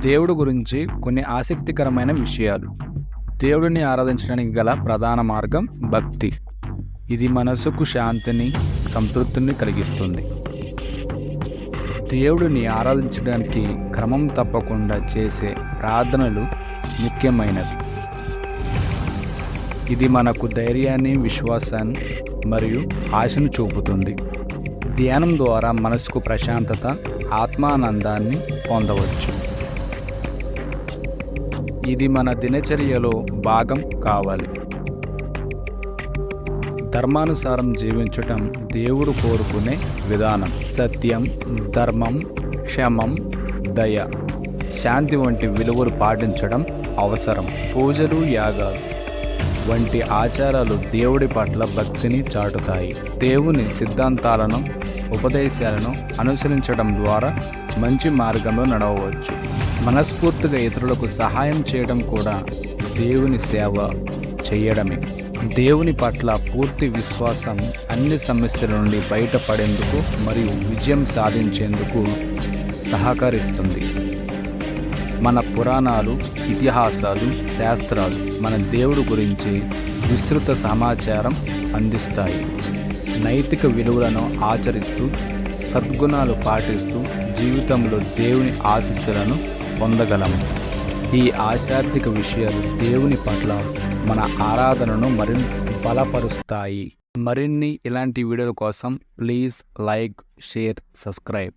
దేవుడు గురించి కొన్ని ఆసక్తికరమైన విషయాలు. దేవుడిని ఆరాధించడానికి గల ప్రధాన మార్గం భక్తి. ఇది మనసుకు శాంతిని సంతృప్తిని కలిగిస్తుంది. దేవుడిని ఆరాధించడానికి క్రమం తప్పకుండా చేసే ప్రార్థనలు ముఖ్యమైనవి. ఇది మనకు ధైర్యాన్ని విశ్వాసాన్ని మరియు ఆశను చూపుతుంది. ధ్యానం ద్వారా మనసుకు ప్రశాంతత ఆత్మానందాన్ని పొందవచ్చు. ఇది మన దినచర్యలో భాగం కావాలి. ధర్మానుసారం జీవించటం దేవుడు కోరుకునే విధానం. సత్యం ధర్మం క్షమం దయ శాంతి వంటి విలువలు పాటించడం అవసరం. పూజలు యాగాలు వంటి ఆచారాలు దేవుడి పట్ల భక్తిని చాటుతాయి. దేవుని సిద్ధాంతాలను ఉపదేశాలను అనుసరించడం ద్వారా మంచి మార్గంలో నడవవచ్చు. మనస్ఫూర్తిగా ఇతరులకు సహాయం చేయడం కూడా దేవుని సేవ చేయడమే. దేవుని పట్ల పూర్తి విశ్వాసం అన్ని సమస్యల నుండి బయటపడేందుకు మరియు విజయం సాధించేందుకు సహకరిస్తుంది. మన పురాణాలు ఇతిహాసాలు శాస్త్రాలు మన దేవుడు గురించి విస్తృత సమాచారం అందిస్తాయి. నైతిక విలువలను ఆచరిస్తూ సద్గుణాలు పాటిస్తూ జీవితంలో దేవుని ఆశీస్సులను పొందగలము ఈ ఆధ్యాత్మిక విషయాలు దేవుని పట్ల మన ఆరాధనను మరింత బలపరుస్తాయి. మరిన్ని ఇలాంటి వీడియోల కోసం ప్లీజ్ లైక్ షేర్ సబ్స్క్రైబ్.